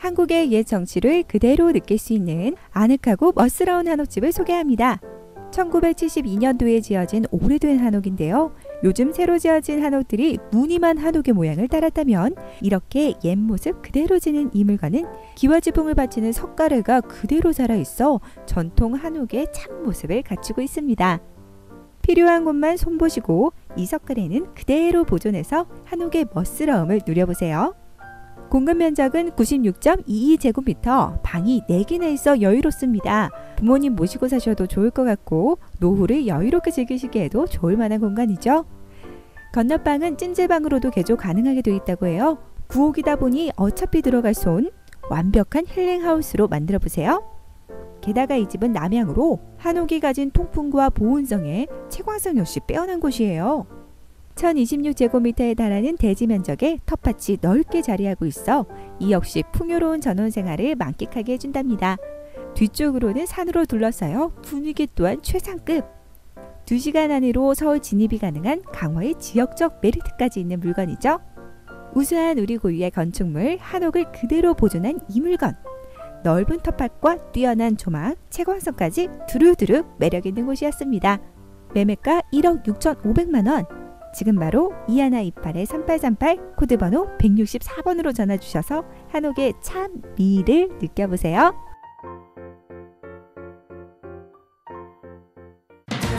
한국의 옛 정치를 그대로 느낄 수 있는 아늑하고 멋스러운 한옥집을 소개합니다. 1972년도에 지어진 오래된 한옥인데요. 요즘 새로 지어진 한옥들이 무늬만 한옥의 모양을 따랐다면 이렇게 옛 모습 그대로 지닌 이 물건은 기와지붕을 바치는 석가래가 그대로 살아있어 전통 한옥의 참 모습을 갖추고 있습니다. 필요한 곳만 손보시고 이 석가래는 그대로 보존해서 한옥의 멋스러움을 누려보세요. 공급 면적은 96.22제곱미터, 방이 4개나 있어 여유롭습니다. 부모님 모시고 사셔도 좋을 것 같고 노후를 여유롭게 즐기시기에도 좋을 만한 공간이죠. 건너방은 찜질방으로도 개조 가능하게 되어 있다고 해요. 구옥이다 보니 어차피 들어갈 손 완벽한 힐링하우스로 만들어 보세요. 게다가 이 집은 남향으로 한옥이 가진 통풍과 보온성에 채광성 역시 빼어난 곳이에요. 1026제곱미터에 달하는 대지 면적에 텃밭이 넓게 자리하고 있어 이 역시 풍요로운 전원 생활을 만끽하게 해준답니다. 뒤쪽으로는 산으로 둘러싸여 분위기 또한 최상급. 2시간 안으로 서울 진입이 가능한 강화의 지역적 메리트까지 있는 물건이죠. 우수한 우리 고유의 건축물 한옥을 그대로 보존한 이 물건. 넓은 텃밭과 뛰어난 조망, 채광성까지 두루두루 매력 있는 곳이었습니다. 매매가 1억 6,500만 원. 지금 바로 2128-3838 코드번호 164번으로 전화 주셔서 한옥의 참 미를 느껴보세요.